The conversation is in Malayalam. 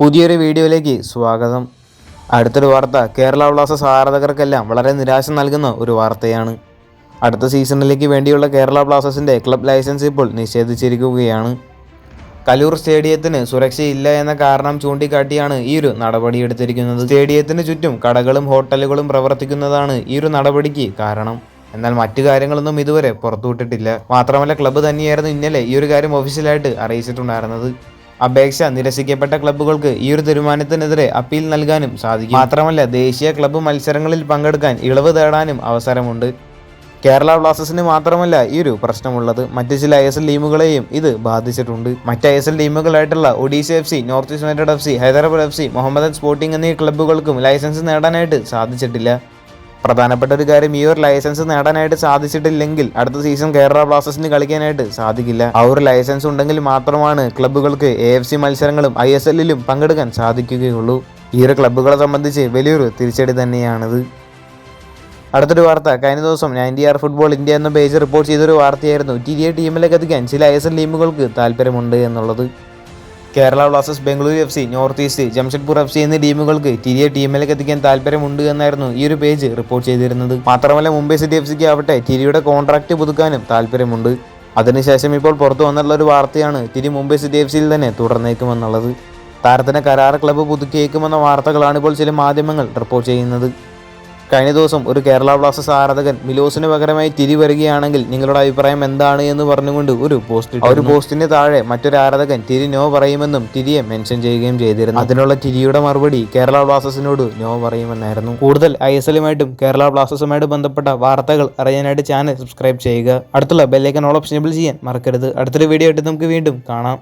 പുതിയൊരു വീഡിയോയിലേക്ക് സ്വാഗതം. അടുത്തൊരു വാർത്ത കേരള ബ്ലാസ്റ്റേഴ്സ് ആരാധകർക്കെല്ലാം വളരെ നിരാശ നൽകുന്ന ഒരു വാർത്തയാണ്. അടുത്ത സീസണിലേക്ക് വേണ്ടിയുള്ള കേരള ബ്ലാസ്റ്റേഴ്സിന്റെ ക്ലബ് ലൈസൻസ് ഇപ്പോൾ നിഷേധിച്ചിരിക്കുകയാണ്. കലൂർ സ്റ്റേഡിയത്തിന് സുരക്ഷയില്ല എന്ന കാരണം ചൂണ്ടിക്കാട്ടിയാണ് ഈ ഒരു നടപടി എടുത്തിരിക്കുന്നത്. സ്റ്റേഡിയത്തിന് ചുറ്റും കടകളും ഹോട്ടലുകളും പ്രവർത്തിക്കുന്നതാണ് ഈ ഒരു നടപടിക്ക് കാരണം. എന്നാൽ മറ്റു കാര്യങ്ങളൊന്നും ഇതുവരെ പുറത്തുവിട്ടിട്ടില്ല. മാത്രമല്ല ക്ലബ്ബ് തന്നെയായിരുന്നു ഇന്നലെ ഈ ഒരു കാര്യം ഒഫീഷ്യലായിട്ട് അറിയിച്ചിട്ടുണ്ടായിരുന്നത്. അപേക്ഷ നിരസിക്കപ്പെട്ട ക്ലബ്ബുകൾക്ക് ഈ ഒരു തീരുമാനത്തിനെതിരെ അപ്പീൽ നൽകാനും സാധിക്കും. മാത്രമല്ല ദേശീയ ക്ലബ്ബ് മത്സരങ്ങളിൽ പങ്കെടുക്കാൻ ഇളവ് തേടാനും അവസരമുണ്ട്. കേരള ബ്ലാസ്റ്റേഴ്സിന് മാത്രമല്ല ഈ ഒരു പ്രശ്നമുള്ളത്. മറ്റ് ചില ഐ എസ് എൽ ടീമുകളെയും ഇത് ബാധിച്ചിട്ടുണ്ട്. മറ്റ് I S L ടീമുകളായിട്ടുള്ള Odisha F C North East United F C Hyderabad F C Mohammedan Sporting എന്നീ ക്ലബ്ബുകൾക്കും ലൈസൻസ് നേടാനായിട്ട് സാധിച്ചിട്ടില്ല. പ്രധാനപ്പെട്ട ഒരു കാര്യം ഈ ഒരു ലൈസൻസ് നേടാനായിട്ട് സാധിച്ചിട്ടില്ലെങ്കിൽ അടുത്ത സീസൺ കേരള ബ്ലാസ്റ്റേഴ്സിന് കളിക്കാനായിട്ട് സാധിക്കില്ല. ആ ഒരു ലൈസൻസ് ഉണ്ടെങ്കിൽ മാത്രമാണ് ക്ലബ്ബുകൾക്ക് എ എഫ് സി മത്സരങ്ങളും ഐ എസ് എല്ലിലും പങ്കെടുക്കാൻ സാധിക്കുകയുള്ളൂ. ഈ ഒരു ക്ലബ്ബുകളെ സംബന്ധിച്ച് വലിയൊരു തിരിച്ചടി തന്നെയാണിത്. അടുത്തൊരു വാർത്ത. കഴിഞ്ഞ ദിവസം നയന്റി ആർ ഫുട്ബോൾ ഇന്ത്യ എന്ന പേജ് റിപ്പോർട്ട് ചെയ്തൊരു വാർത്തയായിരുന്നു. ടി ഡി എ ടീമിലേക്ക് എത്തിക്കാൻ ചില ഐ എസ് എൽ ടീമുകൾക്ക് താല്പര്യമുണ്ട് എന്നുള്ളത്. Kerala Blasters Bengaluru F C North East Jamshedpur F C എന്നീ ടീമുകൾക്ക് ടിരിയെ ടീമിലേക്ക് എത്തിക്കാൻ താല്പര്യമുണ്ട് എന്നായിരുന്നു ഈ ഒരു പേജ് റിപ്പോർട്ട് ചെയ്തിരുന്നത്. മാത്രമല്ല മുംബൈ സിറ്റി എഫ് സിക്ക് ആവട്ടെ ടിരിയുടെ കോൺട്രാക്ട് പുതുക്കാനും താല്പര്യമുണ്ട്. അതിനുശേഷം ഇപ്പോൾ പുറത്തു വന്നിട്ടുള്ള ഒരു വാർത്തയാണ് തിരി മുംബൈ സിറ്റി എഫ് സിയിൽ തന്നെ തുടർന്നേക്കുമെന്നുള്ളത്. താരത്തിന് കരാർ ക്ലബ്ബ് പുതുക്കിയേക്കുമെന്ന വാർത്തകളാണ് ഇപ്പോൾ ചില മാധ്യമങ്ങൾ റിപ്പോർട്ട് ചെയ്യുന്നത്. കഴിഞ്ഞ ദിവസം ഒരു കേരള ബ്ലാസ്റ്റേഴ്സ് ആരാധകൻ മിലോസിന് പകരമായി തിരി വരികയാണെങ്കിൽ നിങ്ങളുടെ അഭിപ്രായം എന്താണ് എന്ന് പറഞ്ഞുകൊണ്ട് ഒരു പോസ്റ്റ് ആ ഒരു പോസ്റ്റിന് താഴെ മറ്റൊരു ആരാധകൻ തിരി നോ പറയുമെന്നും തിരിയെ മെൻഷൻ ചെയ്യുകയും ചെയ്തിരുന്നു. അതിനുള്ള തിരിയുടെ മറുപടി കേരള ബ്ലാസ്റ്റേഴ്സിനോട് നോ പറയുമെന്നായിരുന്നു. കൂടുതൽ ഐ എസ് എല്ലുമായിട്ടും കേരള ബ്ലാസ്റ്റേഴ്സുമായിട്ട് ബന്ധപ്പെട്ട വാർത്തകൾ അറിയാനായിട്ട് ചാനൽ സബ്സ്ക്രൈബ് ചെയ്യുക. അടുത്തുള്ള ബെല്ലൈക്കൻ ഓൾ ഓപ്ഷൻ ചെയ്യാൻ മറക്കരുത്. അടുത്തൊരു വീഡിയോ ആയിട്ട് നമുക്ക് വീണ്ടും കാണാം.